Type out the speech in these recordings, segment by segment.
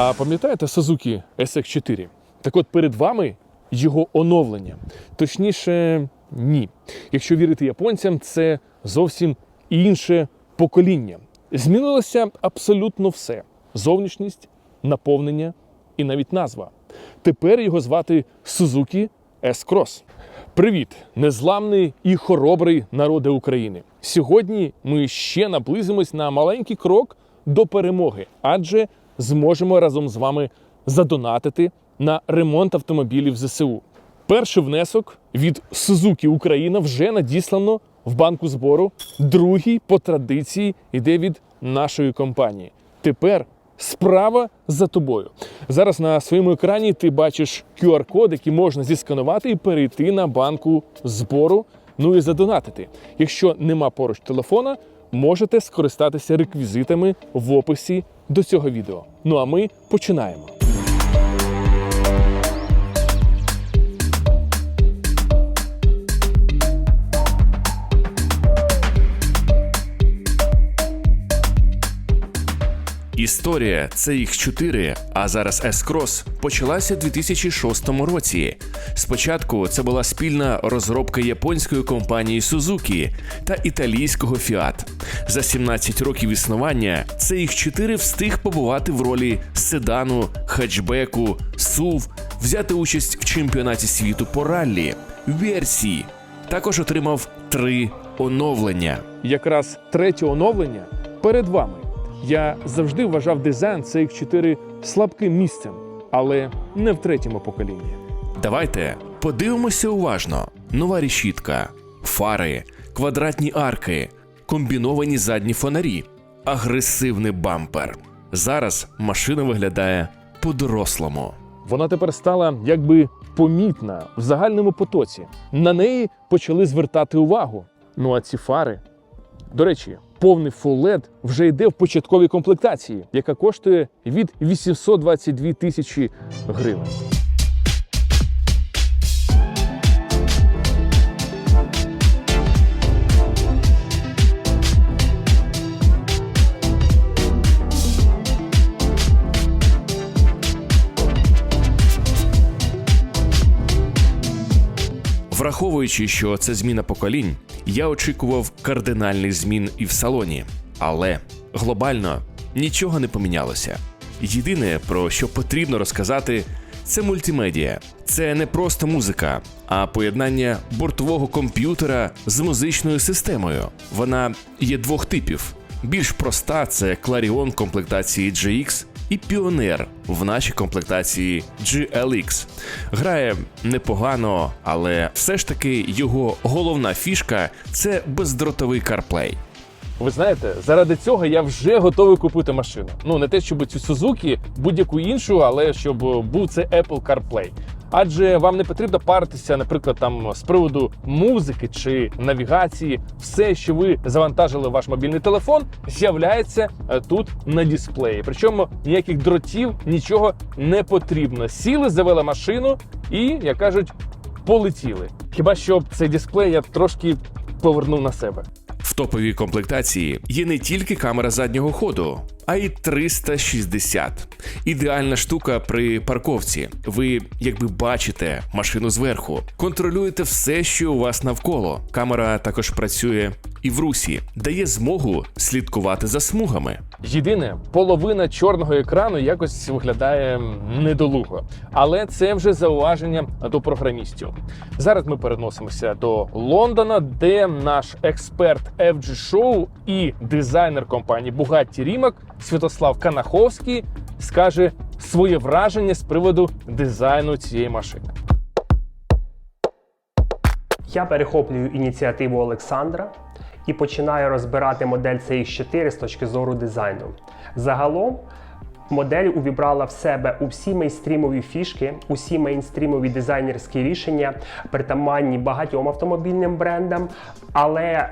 А пам'ятаєте Suzuki SX4? Так от перед вами його оновлення. Точніше, ні. Якщо вірити японцям, це зовсім інше покоління. Змінилося абсолютно все: зовнішність, наповнення і навіть назва. Тепер його звати Suzuki S-Cross. Привіт, незламний і хоробрий народи України. Сьогодні ми ще наблизимось на маленький крок до перемоги, адже зможемо разом з вами задонатити на ремонт автомобілів ЗСУ. Перший внесок від Suzuki Україна вже надіслано в банку збору. Другий по традиції йде від нашої компанії. Тепер справа за тобою. Зараз на своєму екрані ти бачиш QR-код, який можна зісканувати і перейти на банку збору. Ну і задонатити. Якщо нема поруч телефона, можете скористатися реквізитами в описі до цього відео. Ну а ми починаємо. Історія CX4, а зараз S-Cross, почалася у 2006 році. Спочатку це була спільна розробка японської компанії Suzuki та італійського Fiat. За 17 років існування CX4 встиг побувати в ролі седану, хетчбеку, SUV, взяти участь в чемпіонаті світу по раллі, версії. Також отримав три оновлення. Якраз третє оновлення перед вами. Я завжди вважав дизайн CX4 слабким місцем, але не в третьому поколінні. Давайте подивимося уважно: нова рішітка, фари, квадратні арки, комбіновані задні фонарі, агресивний бампер. Зараз машина виглядає по-дорослому. Вона тепер стала якби помітна в загальному потоці. На неї почали звертати увагу. Ну а ці фари. До речі, повний Full LED вже йде в початковій комплектації, яка коштує від 822 тисячі гривень. Враховуючи, що це зміна поколінь, я очікував кардинальних змін і в салоні. Але глобально нічого не помінялося. Єдине, про що потрібно розказати, це мультимедіа. Це не просто музика, а поєднання бортового комп'ютера з музичною системою. Вона є двох типів. Більш проста це Clarion комплектації GX і піонер в нашій комплектації GLX. Грає непогано, але все ж таки його головна фішка це бездротовий CarPlay. Ви знаєте, заради цього я вже готовий купити машину. Ну не те, щоб цю Suzuki, будь-яку іншу, але щоб був це Apple CarPlay. Адже вам не потрібно паритися, наприклад, там з приводу музики чи навігації. Все, що ви завантажили в ваш мобільний телефон, з'являється е, тут на дисплеї. Причому ніяких дротів, нічого не потрібно. Сіли, завели машину і, як кажуть, полетіли. Хіба що цей дисплей я трошки повернув на себе. В топовій комплектації є не тільки камера заднього ходу, а й 360. Ідеальна штука при парковці. Ви якби бачите машину зверху, контролюєте все, що у вас навколо. Камера також працює і в русі, дає змогу слідкувати за смугами. Єдине, половина чорного екрану якось виглядає недолуго, але це вже зауваження до програмістів. Зараз ми переносимося до Лондона, де наш експерт FG Show і дизайнер компанії Bugatti Rimac Святослав Канаховський скаже своє враження з приводу дизайну цієї машини. Я перехоплюю ініціативу Олександра і починаю розбирати модель CX4 з точки зору дизайну. Загалом модель увібрала в себе усі мейнстрімові фішки, усі мейнстрімові дизайнерські рішення, притаманні багатьом автомобільним брендам, але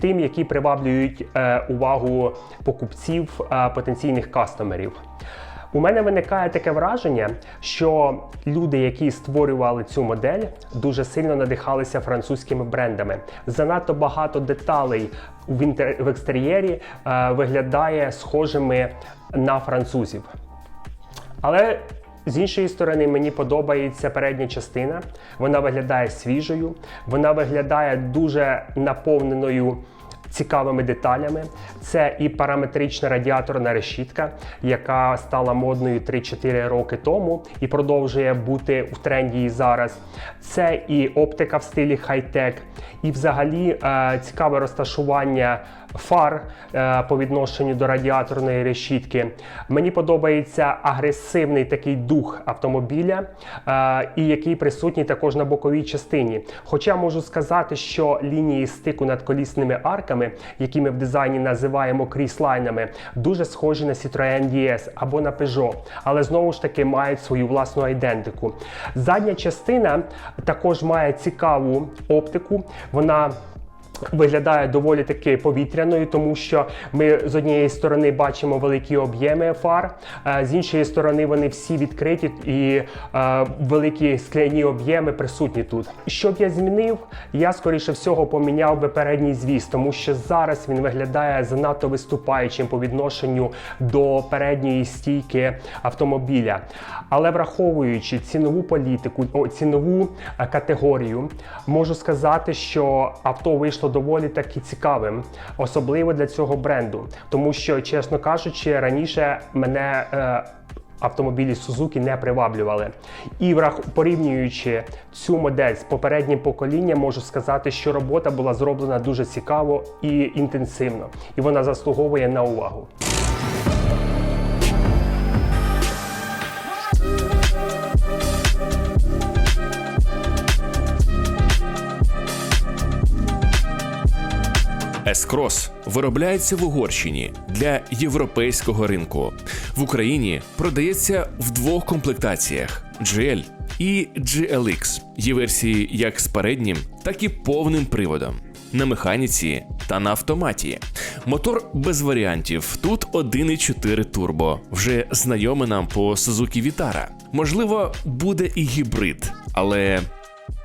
тим, які приваблюють е, увагу покупців, е, потенційних кастомерів. У мене виникає таке враження, що люди, які створювали цю модель, дуже сильно надихалися французькими брендами. Занадто багато деталей в, інтер... в екстер'єрі е, виглядає схожими на французів. Але з іншої сторони, мені подобається передня частина. Вона виглядає свіжою, вона виглядає дуже наповненою. Цікавими деталями це і параметрична радіаторна решітка, яка стала модною 3-4 роки тому і продовжує бути в тренді і зараз. Це і оптика в стилі хай-тек, і взагалі е, цікаве розташування фар е, по відношенню до радіаторної решітки. Мені подобається агресивний такий дух автомобіля, е, і який присутній також на боковій частині. Хоча можу сказати, що лінії стику над колісними арками, які ми в дизайні називаємо кріслайнами, дуже схожі на Citroën DS або на Peugeot, але знову ж таки мають свою власну ідентику. Задня частина також має цікаву оптику. Вона Виглядає доволі таки повітряною, тому що ми з однієї сторони бачимо великі об'єми фар, е, з іншої сторони вони всі відкриті і е, великі скляні об'єми присутні тут. Що б я змінив? Я скоріше всього поміняв би передній звіс, тому що зараз він виглядає занадто виступаючим по відношенню до передньої стійки автомобіля. Але враховуючи цінову політику, цінову е, категорію, можу сказати, що авто вийшло доволі таки цікавим, особливо для цього бренду. Тому що, чесно кажучи, раніше мене. Е, Автомобілі Сузуки не приваблювали. І врах... порівнюючи цю модель з попереднім поколінням, можу сказати, що робота була зроблена дуже цікаво і інтенсивно, і вона заслуговує на увагу. S-Cross виробляється в Угорщині для європейського ринку. В Україні продається в двох комплектаціях: GL і GLX. Є версії як з переднім, так і повним приводом. На механіці та на автоматі. Мотор без варіантів. Тут 1,4 турбо, вже знайоме нам по Suzuki Vitara. Можливо, буде і гібрид, але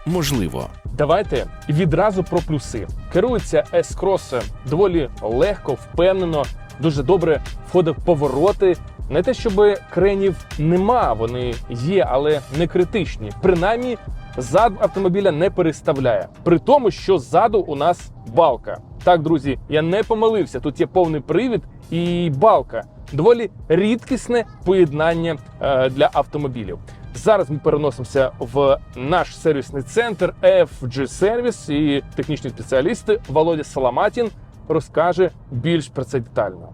можливо. Давайте відразу про плюси. Керується S-Cross доволі легко, впевнено, дуже добре входить в повороти. Не те, щоб кренів нема, вони є, але не критичні. Принаймні, зад автомобіля не переставляє. При тому, що ззаду у нас балка. Так, друзі, я не помилився. Тут є повний привід і балка. Доволі рідкісне поєднання е, для автомобілів. Зараз ми переносимося в наш сервісний центр FG Service і технічні спеціалісти Володя Саламатін розкаже більш про це детально.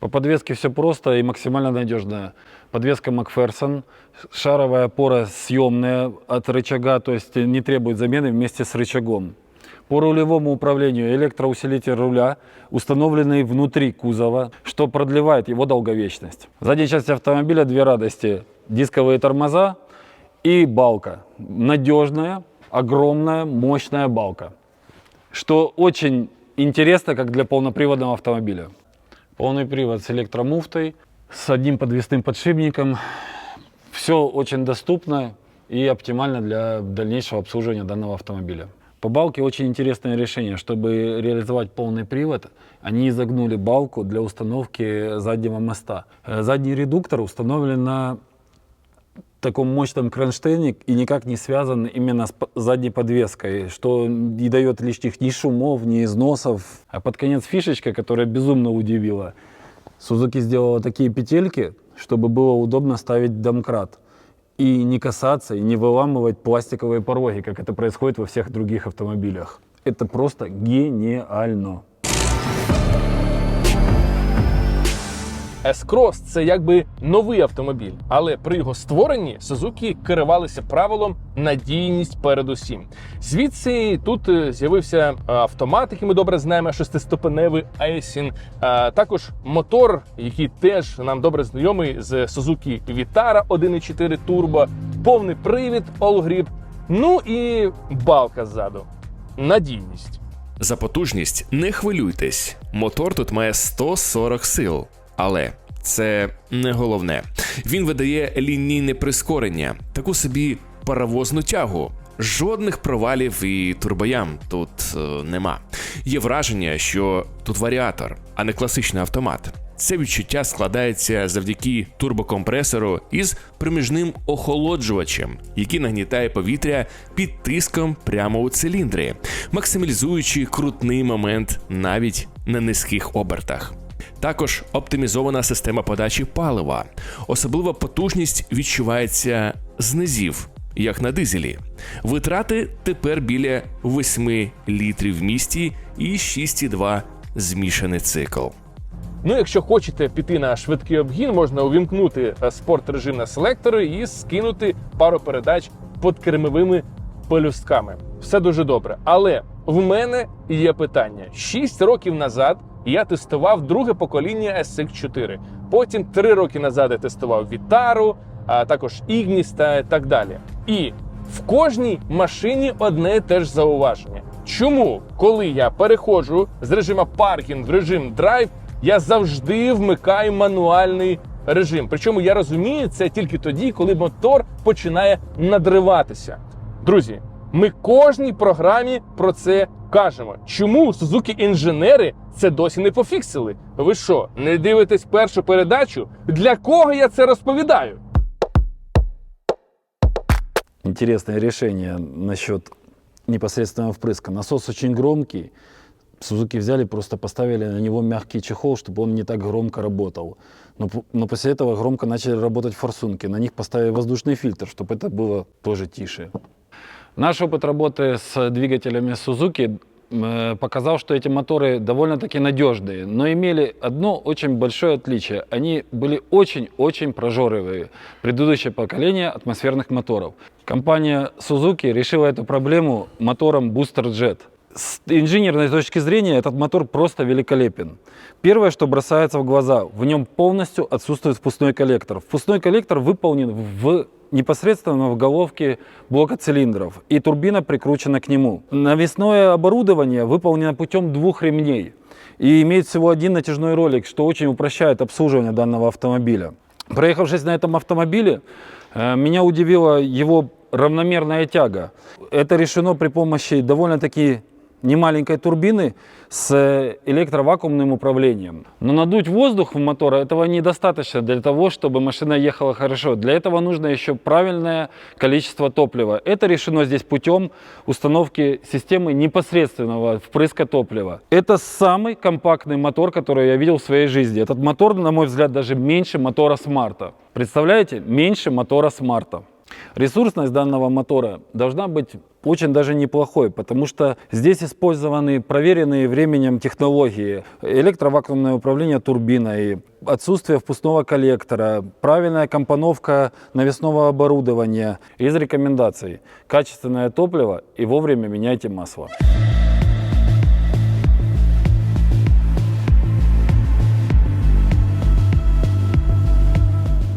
По подвеске все просто и максимально надежно. Подвеска Макферсон, шаровая опора съемная от рычага, то есть не требует замены вместе с рычагом. По рулевому управлению электроусилитель руля, установленный внутри кузова, что продлевает его долговечность. В задней части автомобиля две радости. Дисковые тормоза и балка. Надежная, огромная, мощная балка. Что очень интересно, как для полноприводного автомобиля. Полный привод с электромуфтой, с одним подвесным подшипником. Все очень доступно и оптимально для дальнейшего обслуживания данного автомобиля. По балке очень интересное решение. Чтобы реализовать полный привод, они изогнули балку для установки заднего моста. Э, Задний редуктор установлен на таком мощном кронштейне и никак не связан именно с задней подвеской, что не дает лишних ни шумов, ни износов. А под конец фишечка, которая безумно удивила, Сузуки сделала такие петельки, чтобы было удобно ставить домкрат. И не касаться, и не выламывать пластиковые пороги, как это происходит во всех других автомобилях. Это просто гениально. S-Cross – це якби новий автомобіль, але при його створенні Suzuki керувалися правилом надійність передусім. Звідси тут е, з'явився е, автомат, який ми добре знаємо, шестиступеневий Aisin, а також мотор, який теж нам добре знайомий з Suzuki Vitara 1.4 Turbo, повний привід All Grip, ну і балка ззаду. Надійність. За потужність не хвилюйтесь. Мотор тут має 140 сил. Але це не головне. Він видає лінійне прискорення, таку собі паровозну тягу. Жодних провалів і турбоям тут е, нема. Є враження, що тут варіатор, а не класичний автомат. Це відчуття складається завдяки турбокомпресору із проміжним охолоджувачем, який нагнітає повітря під тиском прямо у циліндрі, максималізуючи крутний момент навіть на низьких обертах. Також оптимізована система подачі палива. Особлива потужність відчувається з низів, як на дизелі. Витрати тепер біля 8 літрів в місті і 6,2 змішаний цикл. Ну, якщо хочете піти на швидкий обгін, можна увімкнути е, спорт режим на селектори і скинути пару передач під кермовими пелюстками. Все дуже добре. Але в мене є питання: 6 років назад я тестував друге покоління SX4. Потім 3 роки назад я тестував Вітару, а також Ignis та так далі. І в кожній машині одне і те ж зауваження. Чому, коли я переходжу з режиму паркінг в режим драйв, я завжди вмикаю мануальний режим. Причому я розумію це тільки тоді, коли мотор починає надриватися. Друзі, ми кожній програмі про це кажемо. Чому Suzuki інженери це досі не пофіксили? Ви що, не дивитесь першу передачу? Для кого я це розповідаю? Интересное решение насчет непосредственного впрыска. Насос очень громкий. Сузуки взяли, просто поставили на него мягкий чехол, чтобы он не так громко работал. Но, п- но после этого громко начали работать форсунки. На них поставили воздушный фильтр, чтобы это было тоже тише. Наш опыт работы с двигателями Suzuki э, показал, что эти моторы довольно-таки надежные, но имели одно очень большое отличие. Они были очень-очень прожорливые. Предыдущее поколение атмосферных моторов. Компания Suzuki решила эту проблему мотором Booster Jet. С инженерной точки зрения этот мотор просто великолепен. Первое, что бросается в глаза, в нем полностью отсутствует впускной коллектор. Впускной коллектор выполнен в непосредственно в головке блока цилиндров, и турбина прикручена к нему. Навесное оборудование выполнено путем двух ремней и имеет всего один натяжной ролик, что очень упрощает обслуживание данного автомобиля. Проехавшись на этом автомобиле, э, меня удивила его равномерная тяга. Это решено при помощи довольно-таки немаленькой турбины с э, электровакуумным управлением. Но надуть воздух в мотор этого недостаточно для того, чтобы машина ехала хорошо. Для этого нужно еще правильное количество топлива. Это решено здесь путем установки системы непосредственного впрыска топлива. Это самый компактный мотор, который я видел в своей жизни. Этот мотор, на мой взгляд, даже меньше мотора Смарта. Представляете? Меньше мотора Смарта. Ресурсность данного мотора должна быть очень даже неплохой, потому что здесь использованы проверенные временем технологии, электровакуумное управление турбиной, отсутствие впускного коллектора, правильная компоновка навесного оборудования. Из рекомендаций – качественное топливо и вовремя меняйте масло.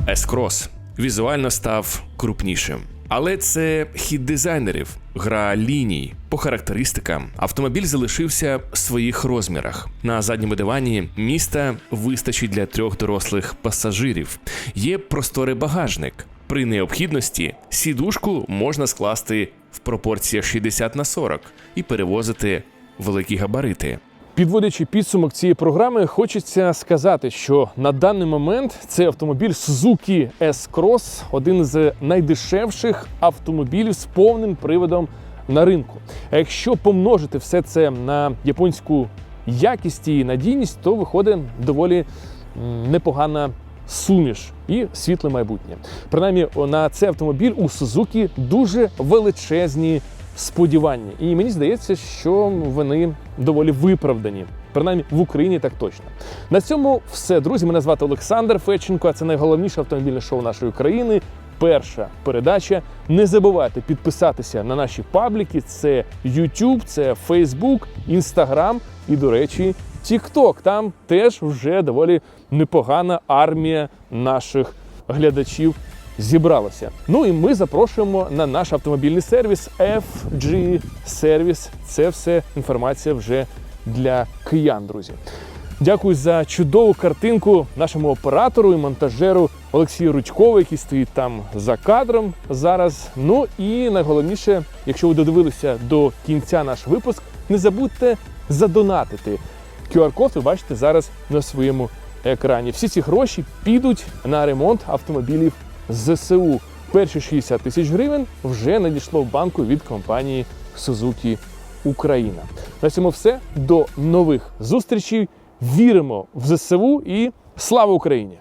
S-Cross візуально став крупнішим. Але це хід дизайнерів, гра ліній. По характеристикам автомобіль залишився в своїх розмірах. На задньому дивані міста вистачить для трьох дорослих пасажирів. Є просторий багажник. При необхідності сідушку можна скласти в пропорціях 60 на 40 і перевозити великі габарити. Підводячи підсумок цієї програми, хочеться сказати, що на даний момент цей автомобіль Suzuki S-Cross один з найдешевших автомобілів з повним приводом на ринку. А якщо помножити все це на японську якість і надійність, то виходить доволі непогана суміш і світле майбутнє. Принаймні, на цей автомобіль у Suzuki дуже величезні сподівання. І мені здається, що вони доволі виправдані. Принаймні в Україні так точно. На цьому все, друзі. Мене звати Олександр Федченко. а Це найголовніше автомобільне шоу нашої країни. Перша передача. Не забувайте підписатися на наші пабліки. Це YouTube, це Facebook, Instagram і, до речі, TikTok. Там теж вже доволі непогана армія наших глядачів зібралося. Ну і ми запрошуємо на наш автомобільний сервіс FG Service. Це все інформація вже для киян, друзі. Дякую за чудову картинку нашому оператору і монтажеру Олексію Рудькову, який стоїть там за кадром зараз. Ну і найголовніше, якщо ви додивилися до кінця наш випуск, не забудьте задонатити. QR-код ви бачите зараз на своєму екрані. Всі ці гроші підуть на ремонт автомобілів ЗСУ. Перші 60 тисяч гривень вже надійшло в банку від компанії Suzuki Україна. На цьому все. До нових зустрічей. Віримо в ЗСУ і слава Україні!